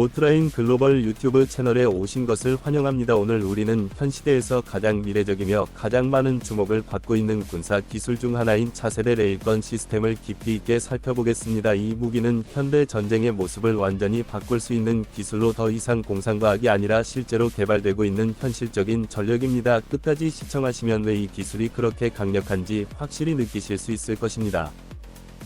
모트라인 글로벌 유튜브 채널에 오신 것을 환영합니다. 오늘 우리는 현 시대에서 가장 미래적이며 가장 많은 주목을 받고 있는 군사 기술 중 하나인 차세대 레일건 시스템을 깊이 있게 살펴보겠습니다. 이 무기는 현대 전쟁의 모습을 완전히 바꿀 수 있는 기술로 더 이상 공상과학이 아니라 실제로 개발되고 있는 현실적인 전력입니다. 끝까지 시청하시면 왜 이 기술이 그렇게 강력한지 확실히 느끼실 수 있을 것입니다.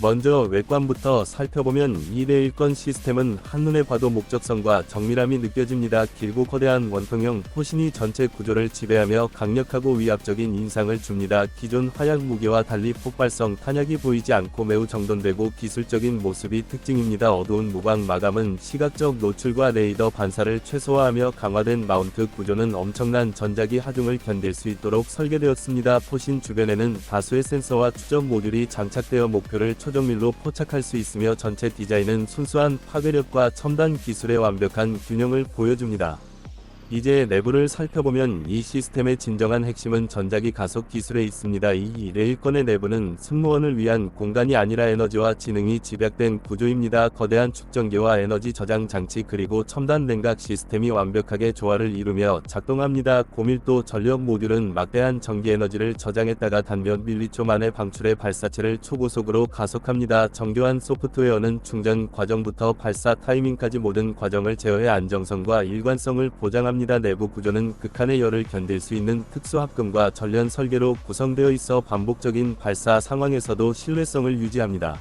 먼저 외관부터 살펴보면 이 레일건 시스템은 한눈에 봐도 목적성과 정밀함이 느껴집니다. 길고 거대한 원통형 포신이 전체 구조를 지배하며 강력하고 위압적인 인상을 줍니다. 기존 화약 무기와 달리 폭발성 탄약이 보이지 않고 매우 정돈되고 기술적인 모습이 특징입니다. 어두운 무광 마감은 시각적 노출과 레이더 반사를 최소화하며 강화된 마운트 구조는 엄청난 전자기 하중을 견딜 수 있도록 설계되었습니다. 포신 주변에는 다수의 센서와 추적 모듈이 장착되어 목표를 초정밀로 포착할 수 있으며 전체 디자인은 순수한 파괴력과 첨단 기술의 완벽한 균형을 보여줍니다. 이제 내부를 살펴보면 이 시스템의 진정한 핵심은 전자기 가속 기술에 있습니다. 이 레일건의 내부는 승무원을 위한 공간이 아니라 에너지와 지능이 집약된 구조입니다. 거대한 축전기와 에너지 저장 장치 그리고 첨단 냉각 시스템이 완벽하게 조화를 이루며 작동합니다. 고밀도 전력 모듈은 막대한 전기 에너지를 저장했다가 단몇 밀리초 만에 방출해 발사체를 초고속으로 가속합니다. 정교한 소프트웨어는 충전 과정부터 발사 타이밍까지 모든 과정을 제어해 안정성과 일관성을 보장합니다. 내부 구조는 극한의 열을 견딜 수 있는 특수 합금과 전련 설계로 구성되어 있어 반복적인 발사 상황에서도 신뢰성을 유지합니다.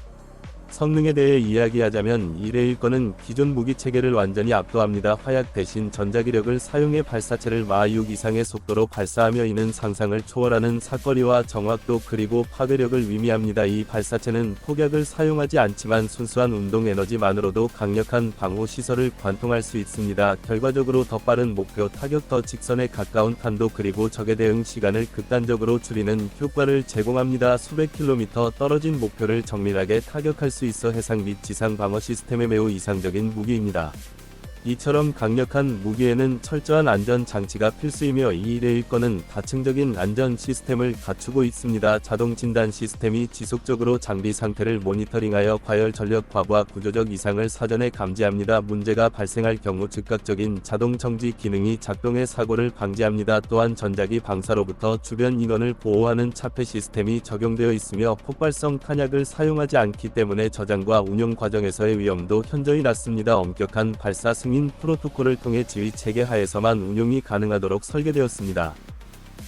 성능에 대해 이야기하자면 이 레일건은 기존 무기 체계를 완전히 압도합니다. 화약 대신 전자기력을 사용해 발사체를 마6 이상의 속도로 발사하며 이는 상상을 초월하는 사거리와 정확도 그리고 파괴력을 의미합니다. 이 발사체는 폭약을 사용하지 않지만 순수한 운동 에너지만으로도 강력한 방호 시설을 관통할 수 있습니다. 결과적으로 더 빠른 목표 타격 더 직선에 가까운 탄도 그리고 적의 대응 시간을 극단적으로 줄이는 효과를 제공합니다. 수백 킬로미터 떨어진 목표를 정밀하게 타격할 수 있어 해상 및 지상 방어 시스템에 매우 이상적인 무기입니다. 이처럼 강력한 무기에는 철저한 안전 장치가 필수이며 이 레일건은 다층적인 안전 시스템을 갖추고 있습니다. 자동 진단 시스템이 지속적으로 장비 상태를 모니터링하여 과열 전력 과부하 구조적 이상을 사전에 감지합니다. 문제가 발생할 경우 즉각적인 자동 정지 기능이 작동해 사고를 방지합니다. 또한 전자기 방사로부터 주변 인원을 보호하는 차폐 시스템이 적용되어 있으며 폭발성 탄약을 사용하지 않기 때문에 저장과 운용 과정에서의 위험도 현저히 낮습니다. 엄격한 발사 승인 프로토콜을 통해 지휘 체계 하에서만 운용이 가능하도록 설계되었습니다.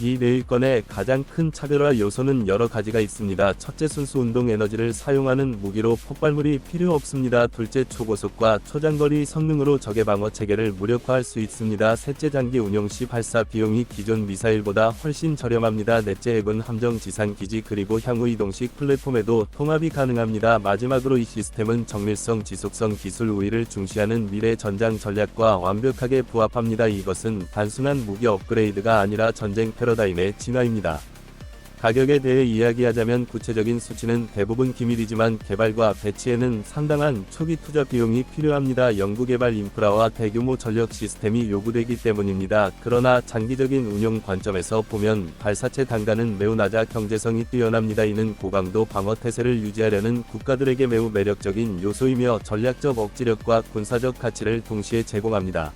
이 레일건의 가장 큰 차별화 요소는 여러 가지가 있습니다. 첫째 순수 운동 에너지를 사용하는 무기로 폭발물이 필요 없습니다. 둘째 초고속과 초장거리 성능으로 적의 방어 체계를 무력화할 수 있습니다. 셋째 장기 운용 시 발사 비용이 기존 미사일보다 훨씬 저렴합니다. 넷째 해군 함정 지상 기지 그리고 향후 이동식 플랫폼에도 통합이 가능합니다. 마지막으로 이 시스템은 정밀성 지속성 기술 우위를 중시하는 미래 전장 전략과 완벽하게 부합합니다. 이것은 단순한 무기 업그레이드가 아니라 전쟁 패 러다임의 진화입니다. 가격에 대해 이야기하자면 구체적인 수치는 대부분 기밀이지만 개발과 배치에는 상당한 초기 투자 비용이 필요합니다. 연구개발 인프라와 대규모 전력 시스템이 요구되기 때문입니다. 그러나 장기적인 운용 관점에서 보면 발사체 단가는 매우 낮아 경제성이 뛰어납니다. 이는 고강도 방어 태세를 유지하려는 국가들에게 매우 매력적인 요소이며 전략적 억지력과 군사적 가치를 동시에 제공합니다.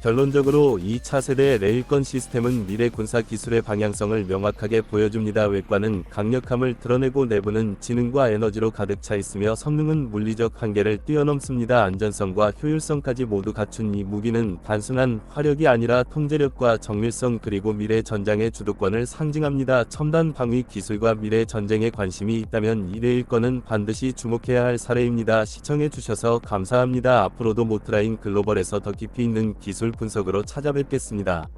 결론적으로 2차 세대 레일건 시스템은 미래 군사 기술의 방향성을 명확하게 보여줍니다. 외관은 강력함을 드러내고 내부는 지능과 에너지로 가득 차 있으며 성능은 물리적 한계를 뛰어넘습니다. 안전성과 효율성까지 모두 갖춘 이 무기는 단순한 화력이 아니라 통제력과 정밀성 그리고 미래 전장의 주도권을 상징합니다. 첨단 방위 기술과 미래 전쟁에 관심이 있다면 이 레일건은 반드시 주목해야 할 사례입니다. 시청해주셔서 감사합니다. 앞으로도 모트라인 글로벌에서 더 깊이 있는 기술 분석으로 찾아뵙겠습니다.